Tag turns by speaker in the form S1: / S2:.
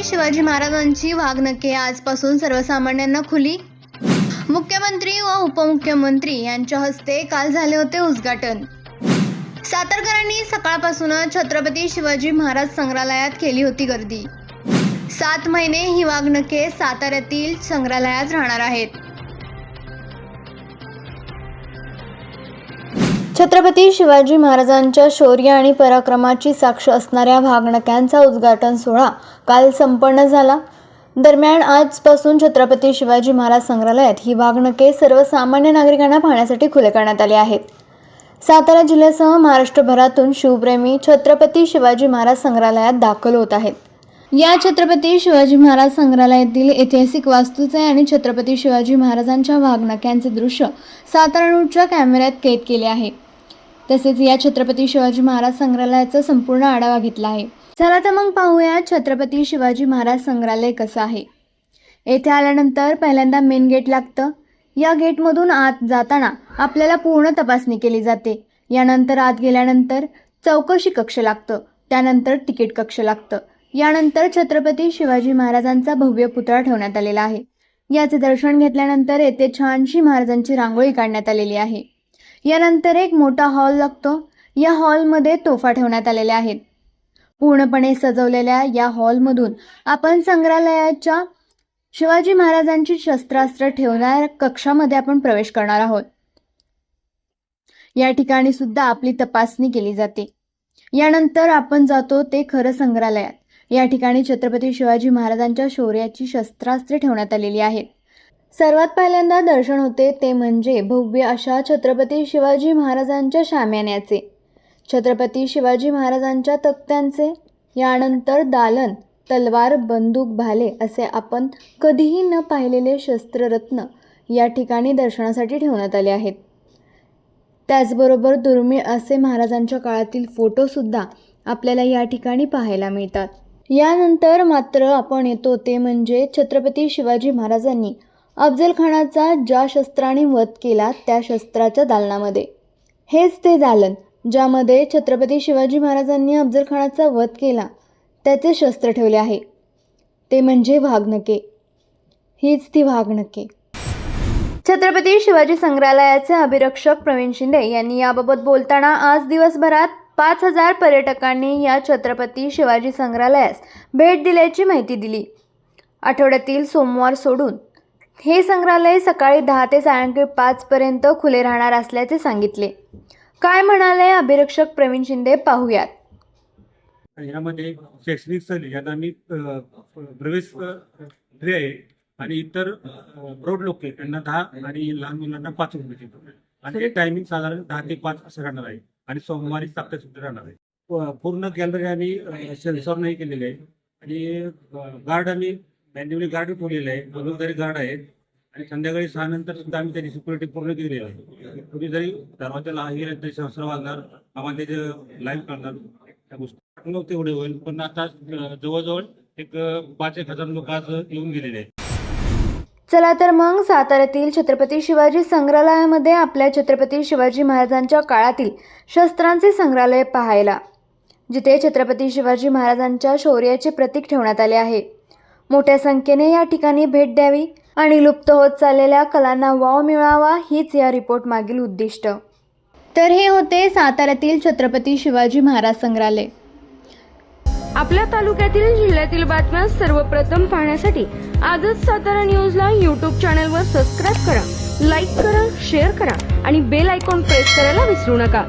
S1: छत्रपती शिवाजी महाराजांची वाघनखे आजपासून सर्वसामान्यांना खुली. मुख्यमंत्री व उपमुख्यमंत्री यांच्या हस्ते काल झाले होते उद्घाटन. सातारकरांनी सकाळपासूनच छत्रपती शिवाजी महाराज संग्रहालयात केली होती गर्दी. सात महिने ही वाघनखे साताऱ्यातील संग्रहालयात राहणार आहेत. छत्रपती शिवाजी महाराजांच्या शौर्य आणि पराक्रमाची साक्ष असणाऱ्या भागणक्यांचा उद्घाटन सोहळा काल संपन्न झाला. दरम्यान आजपासून छत्रपती शिवाजी महाराज संग्रहालयात ही वाघनखे सर्वसामान्य नागरिकांना पाहण्यासाठी खुले करण्यात आली आहेत. सातारा जिल्ह्यासह महाराष्ट्रभरातून शिवप्रेमी छत्रपती शिवाजी महाराज संग्रहालयात दाखल होत आहेत. या छत्रपती शिवाजी महाराज संग्रहालयातील ऐतिहासिक वास्तूचे आणि छत्रपती शिवाजी महाराजांच्या वागणक्यांचे दृश्य सातारा कॅमेऱ्यात कैद केले आहे. तसेच या छत्रपती शिवाजी महाराज संग्रहालयाचा संपूर्ण आढावा घेतला आहे. चला तर मग पाहूया छत्रपती शिवाजी महाराज संग्रहालय कसं आहे. येथे आल्यानंतर पहिल्यांदा मेन गेट लागतं. या गेटमधून आत जाताना आपल्याला पूर्ण तपासणी केली जाते. यानंतर आत गेल्यानंतर चौकशी कक्ष लागतं. त्यानंतर तिकीट कक्ष लागतं. यानंतर छत्रपती शिवाजी महाराजांचा भव्य पुतळा ठेवण्यात आलेला आहे. याचे दर्शन घेतल्यानंतर येथे छानशी महाराजांची रांगोळी काढण्यात आलेली आहे. यानंतर एक मोठा हॉल लागतो. या हॉलमध्ये तोफा ठेवण्यात आलेल्या आहेत. पूर्णपणे सजवलेल्या या हॉलमधून आपण संग्रहालयाच्या शिवाजी महाराजांची शस्त्रास्त्र ठेवणाऱ्या कक्षामध्ये आपण प्रवेश करणार आहोत. या ठिकाणी सुद्धा आपली तपासणी केली जाते. यानंतर आपण जातो ते खरं संग्रहालयात. या ठिकाणी छत्रपती शिवाजी महाराजांच्या शौर्याची शस्त्रास्त्रे ठेवण्यात आलेली आहेत. सर्वात पहिल्यांदा दर्शन होते ते म्हणजे भव्य अशा छत्रपती शिवाजी महाराजांच्या शाम्यान्याचे छत्रपती शिवाजी महाराजांच्या तक्त्यांचे यानंतर दालन तलवार बंदूक भाले असे आपण कधीही न पाहिलेले शस्त्ररत्न या ठिकाणी दर्शनासाठी ठेवण्यात आले आहेत. त्याचबरोबर दुर्मिळ असे महाराजांच्या काळातील फोटोसुद्धा आपल्याला या ठिकाणी पाहायला मिळतात. यानंतर मात्र आपण येतो ते म्हणजे छत्रपती शिवाजी महाराजांनी अफजल खानाचा ज्या शस्त्राने वध केला त्या शस्त्राच्या दालनामध्ये. हेच ते दालन ज्यामध्ये छत्रपती शिवाजी महाराजांनी अफजल खानाचा वध केला त्याचे शस्त्र ठेवले आहे. ते म्हणजे वाघनके. हीच ती वाघनके. छत्रपती शिवाजी संग्रहालयाचे अभिरक्षक प्रवीण शिंदे यांनी याबाबत बोलताना आज दिवसभरात पाच हजार पर्यटकांनी या छत्रपती शिवाजी संग्रहालयास भेट दिल्याची माहिती दिली. आठवड्यातील सोमवार सोडून हे संग्रहालय सकाळी दहा ते सायंकाळी पाचपर्यंत खुले राहणार असल्याचे सांगितले. काय म्हणाले अभिरक्षक प्रवीण शिंदे पाहूयात.
S2: यामध्ये शैक्षणिक सहल यात आम्ही प्रवेश फ्री आहे आणि इतर प्रौढ लोक आहेत त्यांना दहा आणि लहान मुलांना पाच रुपये देतो. आणि हे टायमिंग साधारण दहा ते पाच असं राहणार आहे आणि सोमवारी सात सुद्धा राहणार आहे. पूर्ण गॅलरी आम्ही सेन्सॉर नाही केलेली आहे. आणि गार्ड आम्ही मॅन्युअली गार्ड ठेवलेलं आहे वॉलंटरी गार्ड आहेत. आणि संध्याकाळी सहा नंतर सुद्धा आम्ही त्याची सिक्युरिटी पूर्ण केली आहे. कुठे जरी दरवाजाला गेले तरी शस्त्र वाजणार आम्हाला त्याचे लाईव्ह करणार त्या गोष्टी नव्हते एवढे होईल. पण आता जवळजवळ एक पाच एक हजार लोक आज येऊन गेलेले आहेत.
S1: चला तर मग साताऱ्यातील छत्रपती शिवाजी संग्रहालयामध्ये आपल्या छत्रपती शिवाजी महाराजांच्या काळातील शस्त्रांचे संग्रहालय पाहायला जिथे छत्रपती शिवाजी महाराजांच्या शौर्याचे प्रतीक ठेवण्यात आले आहे. मोठ्या संख्येने या ठिकाणी भेट द्यावी आणि लुप्त होत चाललेल्या कलांना वाव मिळावा हीच या रिपोर्ट मागील उद्दिष्ट. तर हे होते साताऱ्यातील छत्रपती शिवाजी महाराज संग्रहालय.
S3: आपल्या तालुक्यातील जिल्ह्यातील बातम्या सर्वप्रथम पाहण्यासाठी आजच सातारा न्यूजला यूट्यूब चॅनलवर सबस्क्राईब करा लाईक करा शेअर करा आणि बेल आयकॉन प्रेस करायला विसरू नका.